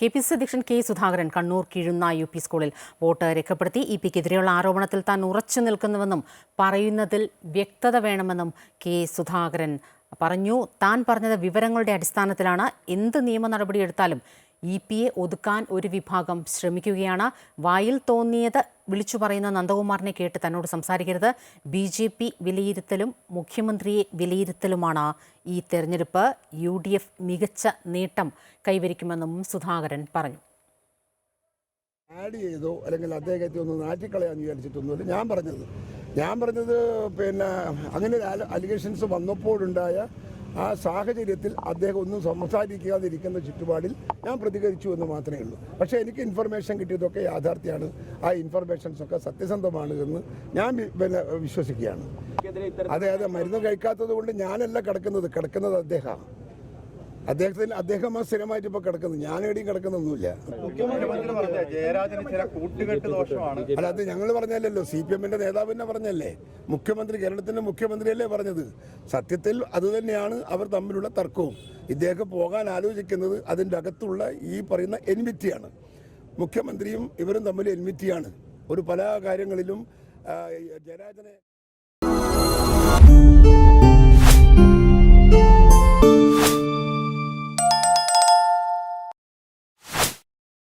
K P C അധ്യക്ഷൻ K Sudhakaran Kannur Kizhunna U P സ്കൂളിൽ vote രേഖപ്പെടുത്തി. E പിക്കെതിരെയുള്ള ആരോപണത്തിൽ താൻ ഉറച്ചു നിൽക്കുന്നുവെന്നും പറയുന്നതിൽ വ്യക്തത വേണമെന്നും കെ സുധാകരൻ പറഞ്ഞു. താൻ പറഞ്ഞത് വിവരങ്ങളുടെ അടിസ്ഥാനത്തിലാണ്. എന്ത് നിയമ നടപടിയെടുത്താലും ഇ പിയെ ഒതുക്കാൻ ഒരു വിഭാഗം ശ്രമിക്കുകയാണ്. വായിൽ തോന്നിയത് വിളിച്ചു പറയുന്ന നന്ദകുമാറിനെ കേട്ട് തന്നോട് സംസാരിക്കരുത്. ബി ജെ പി വിലയിരുത്തലും മുഖ്യമന്ത്രിയെ വിലയിരുത്തലുമാണ് ഈ തെരഞ്ഞെടുപ്പ്. യു ഡി എഫ് മികച്ച നേട്ടം കൈവരിക്കുമെന്നും സുധാകരൻ പറഞ്ഞു. ആഡ് ചെയ്തോ അല്ലെങ്കിൽ അദ്ദേഹത്തെ ഒന്ന് നാറ്റിക്കളയാന്ന് വിചാരിച്ചിട്ടൊന്നുമില്ല. ഞാൻ പറഞ്ഞത് ഞാൻ പറഞ്ഞത് പിന്നെ അങ്ങനെ അലിഗേഷൻസ് വന്നപ്പോഴുണ്ടായ ആ സാഹചര്യത്തിൽ അദ്ദേഹം ഒന്നും സംസാരിക്കാതിരിക്കുന്ന ചുറ്റുപാടിൽ ഞാൻ പ്രതികരിച്ചു എന്ന് മാത്രമേ ഉള്ളൂ. പക്ഷേ എനിക്ക് ഇൻഫർമേഷൻ കിട്ടിയതൊക്കെ യാഥാർത്ഥ്യമാണ്. ആ ഇൻഫർമേഷൻസ് ഒക്കെ സത്യസന്ധമാണ് എന്ന് ഞാൻ പിന്നെ വിശ്വസിക്കുകയാണ്. അതെ അതെ മരുന്ന് കഴിക്കാത്തത് കൊണ്ട് ഞാനല്ല കിടക്കുന്നത്. കിടക്കുന്നത് അദ്ദേഹമാണ്. അദ്ദേഹത്തിന് അദ്ദേഹം ആ സ്ഥിരമായിട്ട് ഇപ്പൊ കിടക്കുന്നു. ഞാൻ എവിടെയും കിടക്കുന്നൊന്നുമില്ല അല്ല അത് ഞങ്ങൾ പറഞ്ഞല്ലോ സി പി എമ്മിന്റെ നേതാവ് തന്നെ പറഞ്ഞല്ലേ മുഖ്യമന്ത്രി കേരളത്തിന്റെ മുഖ്യമന്ത്രിയല്ലേ പറഞ്ഞത്? സത്യത്തിൽ അതുതന്നെയാണ് അവർ തമ്മിലുള്ള തർക്കവും. ഇദ്ദേഹം പോകാൻ ആലോചിക്കുന്നത് അതിന്റെ അകത്തുള്ള ഈ പറയുന്ന എൻമിറ്റിയാണ് മുഖ്യമന്ത്രിയും ഇവരും തമ്മിൽ എൻമിറ്റിയാണ് ഒരു പല കാര്യങ്ങളിലും ജയരാജനെ